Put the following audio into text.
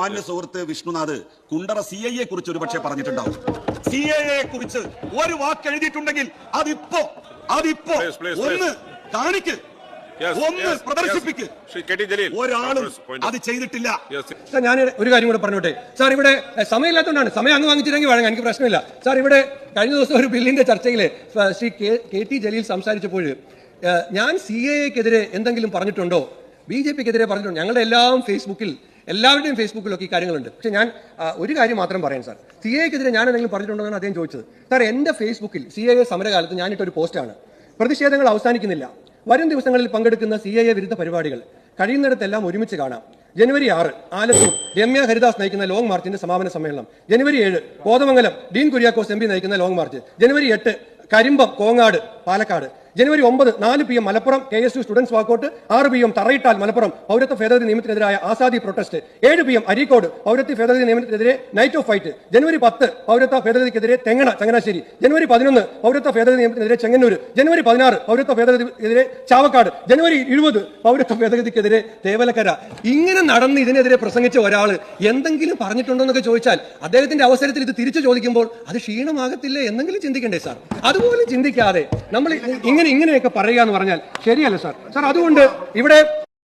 മാന്യ സുഹൃത്ത് Vishnunath Kundara C I A കുറിച്ച് ഒരുപക്ഷെ പറഞ്ഞിട്ടുണ്ടാവും. സി ഐ എ കുറിച്ച് ഒരു വാക്ക് എഴുതിയിട്ടുണ്ടെങ്കിൽ അതിപ്പോ അതിപ്പോ ഒന്ന് കാണിക്ക്. ഒന്ന് പ്രദർശിപ്പിക്ക്. ഒരാളും അത് ചെയ്തിട്ടില്ല. സാർ ഞാൻ ഒരു കാര്യം കൂടെ പറഞ്ഞോട്ടെ. സാർ ഇവിടെ സമയമില്ലാത്തതുകൊണ്ടാണ്. സമയം അങ്ങ് വാങ്ങിച്ചിട്ടെങ്കിൽ വേണം എനിക്ക് പ്രശ്നമില്ല. സാർ ഇവിടെ കഴിഞ്ഞ ദിവസം ഒരു ബില്ലിന്റെ ചർച്ചയിൽ ശ്രീ കെ ടി ജലീൽ സംസാരിച്ചപ്പോൾ ഞാൻ സി എ എക്കെതിരെ എന്തെങ്കിലും പറഞ്ഞിട്ടുണ്ടോ? ബി ജെ പിക്കെതിരെ പറഞ്ഞിട്ടുണ്ടോ? ഞങ്ങളുടെ എല്ലാം ഫേസ്ബുക്കിൽ എല്ലാവരുടെയും ഫേസ്ബുക്കിലൊക്കെ ഈ കാര്യങ്ങളുണ്ട്. പക്ഷേ ഞാൻ ഒരു കാര്യം മാത്രം പറയാം സാർ. സി എക്കെതിരെ ഞാൻ എന്തെങ്കിലും പറഞ്ഞിട്ടുണ്ടോ എന്നാണ് അദ്ദേഹം ചോദിച്ചത്. സാർ എന്റെ ഫേസ്ബുക്കിൽ സി എ സമരകാലത്ത് ഞാനിട്ടൊരു പോസ്റ്റാണ്. പ്രതിഷേധങ്ങൾ അവസാനിക്കുന്നില്ല. വരും ദിവസങ്ങളിൽ പങ്കെടുക്കുന്ന സി എ വിരുദ്ധ പരിപാടികൾ. കഴിയുന്നിടത്തെല്ലാം ഒരുമിച്ച് കാണാം. ജനുവരി ആറ് ആലത്തൂർ രമ്യ ഹരിദാസ് നയിക്കുന്ന ലോങ് മാർച്ചിന്റെ സമാപന സമ്മേളനം. ജനുവരി ഏഴ് കോതമംഗലം ഡീൻ കുര്യാക്കോസ് എം നയിക്കുന്ന ലോങ് മാർച്ച്. ജനുവരി എട്ട് കരിമ്പം കോങ്ങാട് പാലക്കാട്. ജനുവരി ഒമ്പത് നാല് P M Malappuram K S U students walkout ആറ് പി എം തറയിട്ടാൽ മലപ്പുറം പൗരത്വ ഭേദഗതി നിയമത്തിനെതിരായ ആസാദി പ്രൊട്ടസ്റ്റ് ഏഴ് പി എം അരീക്കോട് പൗരത്വ ഭേദഗതി നിയമത്തിനെതിരെ നൈറ്റ് ഓഫ് ഫൈറ്റ് ജനുവരി പത്ത് പൗരത്വ ഭേദഗതിക്കെതിരെ തെങ്ങണ ചങ്ങനാശ്ശേരി ജനുവരി പതിനൊന്ന് പൗരത്വ ഭേദഗതി നിയമത്തിനെതിരെ ചെങ്ങന്നൂർ ജനുവരി പതിനാറ് പൗരത്വ ഭേദഗതിക്കെതിരെ ചാവക്കാട് ജനുവരി ഇരുപത് പൗരത്വ ഭേദഗതിക്കെതിരെ തേവലക്കര. ഇങ്ങനെ നടന്ന് ഇതിനെതിരെ പ്രസംഗിച്ച ഒരാൾ എന്തെങ്കിലും പറഞ്ഞിട്ടുണ്ടോ എന്നൊക്കെ ചോദിച്ചാൽ അദ്ദേഹത്തിന്റെ അവസരത്തിൽ ഇത് തിരിച്ചു ചോദിക്കുമ്പോൾ അത് ക്ഷീണമാകത്തില്ല എന്നെങ്കിലും ചിന്തിക്കണ്ടേ സാർ. അതുപോലെ ചിന്തിക്കാതെ നമ്മൾ ഇങ്ങനെ ഇങ്ങനെയൊക്കെ പറയുക എന്ന് പറഞ്ഞാൽ ശരിയല്ല സാർ? സാർ അതുകൊണ്ട് ഇവിടെ